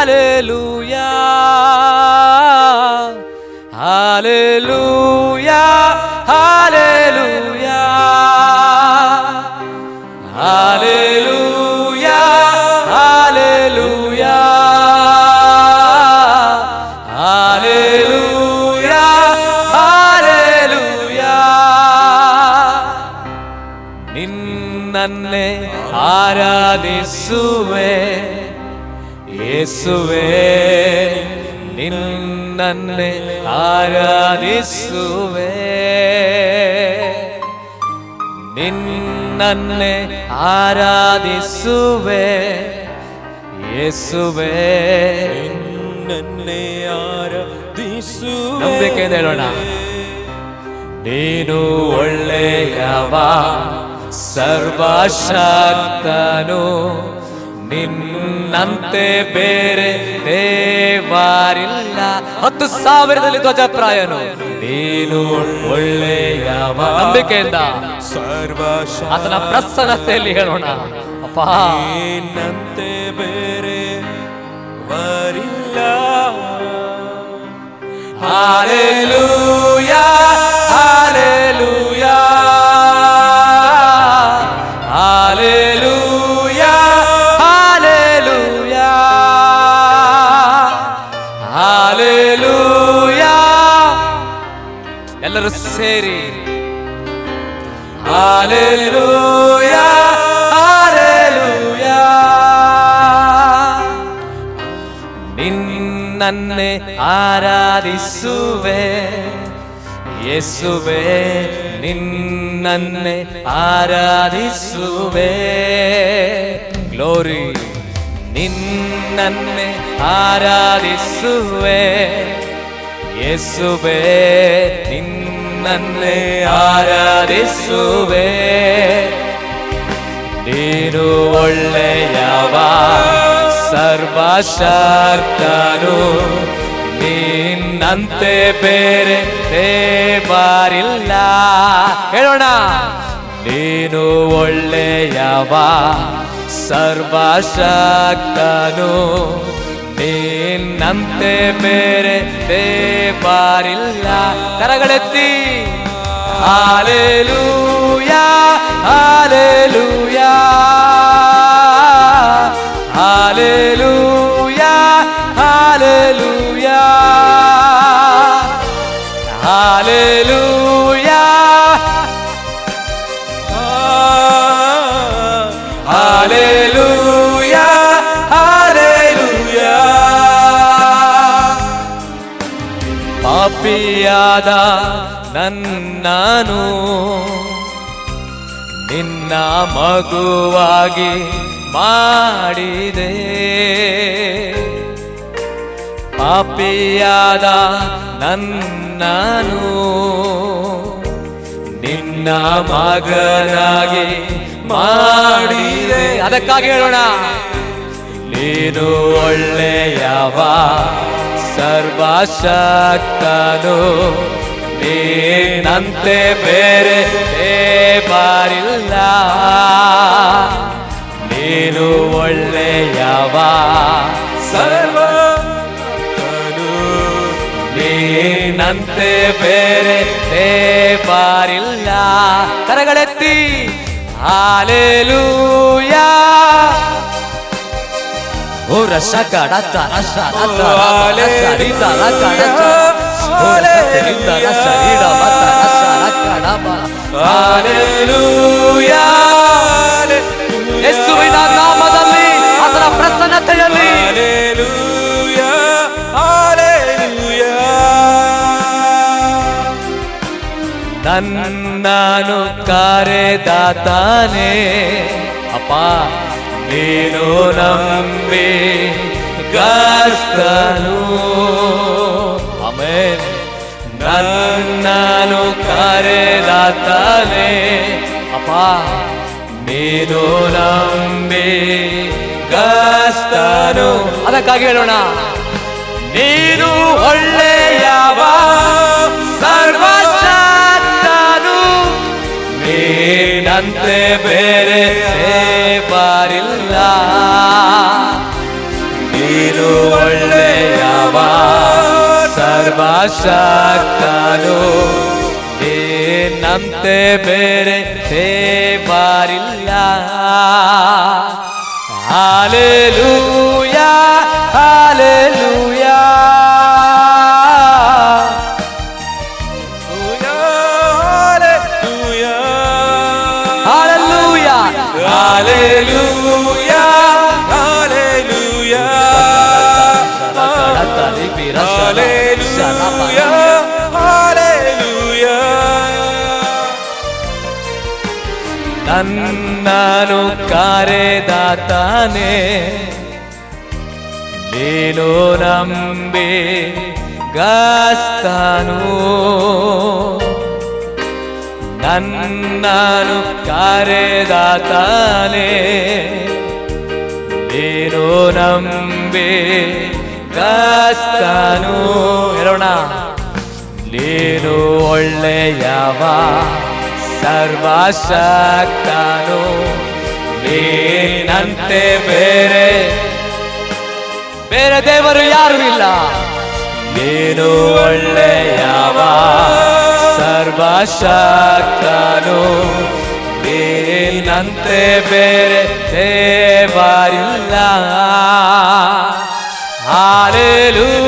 ഹാലൂയാ ഹാലൂയാ ഹാലൂയാ ഹാലൂയാ ഹാലൂയാ ഹാലൂയാ ഹാലൂയാ നിന്നെ ആരാധിസുവേ ಯೇಸುವೆ ನಿನ್ನನ್ನೇ ಆರಾಧಿಸುವೆ ನಿನ್ನನ್ನೇ ಆರಾಧಿಸುವೆ ಯೇಸುವೆ ನನ್ನೇ ಆರಾಧಿಸು ನಂಬಿಕೆಯಿಂದ ಹೇಳೋಣ ನೀನು ಒಳ್ಳೆಯವ ಸರ್ವಶಕ್ತನು ನಿನ್ನಂತೆ ಬೇರೆ ದೇವಾರಿಲ್ಲ. ಹತ್ತು ಸಾವಿರದಲ್ಲಿ ಧ್ವಜಪ್ರಾಯನು ನೀನು ಒಳ್ಳೆಯವ ನಂಬಿಕೆಯಿಂದ. ಸರ್ವ ಆತನ ಪ್ರಸನ್ನತೆಯಲ್ಲಿ ಹೇಳೋಣ. ಅಪ್ಪ. ನಿನ್ನಂತೆ ಬೇರೆ ವರಿಲ್ಲ. തന്നെ ആരാധിസുവേ യേസുവേ നിന്നെ ആരാധിസുവേ ഗ്ലോറി നിന്നെ ആരാധിസുവേ യേസുവേ നിന്നെ ആരാധിസുവേ നീനു ഒള്ളയവാ ಸರ್ವಶಕ್ತನು ನಿನ್ನಂತೆ ಬೇರೆ ದೇವರಿಲ್ಲ. ಹೇಳೋಣ. ನೀನು ಒಳ್ಳೆಯವ ಸರ್ವಶಕ್ತನು ನಿನ್ನಂತೆ ಬೇರೆ ದೇವರಿಲ್ಲ. ಕರಗಳೆತ್ತಿ. Hallelujah hallelujah. ಪಾಪಿಯಾದ ನನ್ನನು. ನಿನ್ನ ಮಗುವಾಗಿ ಮಾಡಿದೆ. ಪಾಪಿಯಾದ ನನ್ನನು. ನಿನ್ನ ಮಗನಾಗಿ ಮಾಡಿದೆ. ಅದಕ್ಕಾಗಿ ಹೇಳೋಣ. ನೀನು ಒಳ್ಳೆಯವ. ಸರ್ವಶಕ್ತನು. ನೀನಂತೆ ಬೇರೆ ದೇವರಿಲ್ಲ ನೀನು ಒಳ್ಳೆಯವ. ಸರ್ವ ನೀನಂತೆ ಬೇರೆ ದೇವರಿಲ್ಲ ಕರಗಳೆತ್ತಿ. Hallelujah. ಓ ರಸ ಕಡತ ರಸ ರತ ರಸ ರೀತ ರಕ ರಸ ಓ ರಸ ರೀತ ರಸ ರೀಡ ಮತ ರಸ ರಕ ಡಬ ಹಾಲೆಲೂಯಾ ಯೇಸುವಿನ ನಾಮದಲ್ಲಿ ಆತನ ಪ್ರಸನ್ನತೆಯಲ್ಲಿ Hallelujah, hallelujah. ನನ್ನನು ಕರೆದಾತಾನೆ ಅಪ್ಪ ನೀನು ನಂಬಿ ಗಸ್ತನು ಆಮೇನ್. ನನ್ನನು ಕರೆದಾತನೆ. ಅಪ್ಪ, ನೀನು ನಂಬಿ ಗಸ್ತನು ಅದಕ್ಕಾಗಿ ಹೇಳೋಣ. ನೀನು ಒಳ್ಳೆಯವ ಸರ್ವಶಕ್ತನು ನೀನಂತೆ ಬೇರೆ ആശാക്കാനോ നമ്മെ പേരെ സേവാറില്ല ആലലൂ ನನ್ನನು ಕರೆದಾತಾನೆ ನೀನು ನಂಬಿ ಗಸ್ತನು. ನನ್ನನು ಕರೆದಾತಾನೆ ನೀನು ನಂಬಿ ಗಸ್ತನು. ಹೇಳೋಣ. ನೀನು ಒಳ್ಳೆಯವ. ಸರ್ವಶಕ್ತನು. ನೀನಂತೆ ಬೇರೆ ಬೇರೆ ದೇವರು ಯಾರು ಇಲ್ಲ. ನೀನು ಒಳ್ಳೆಯವ ಸರ್ವಶಕ್ತನು. ನೀನಂತೆ ಬೇರೆ ದೇವರಿಲ್ಲ. ಹಾಲೇಲು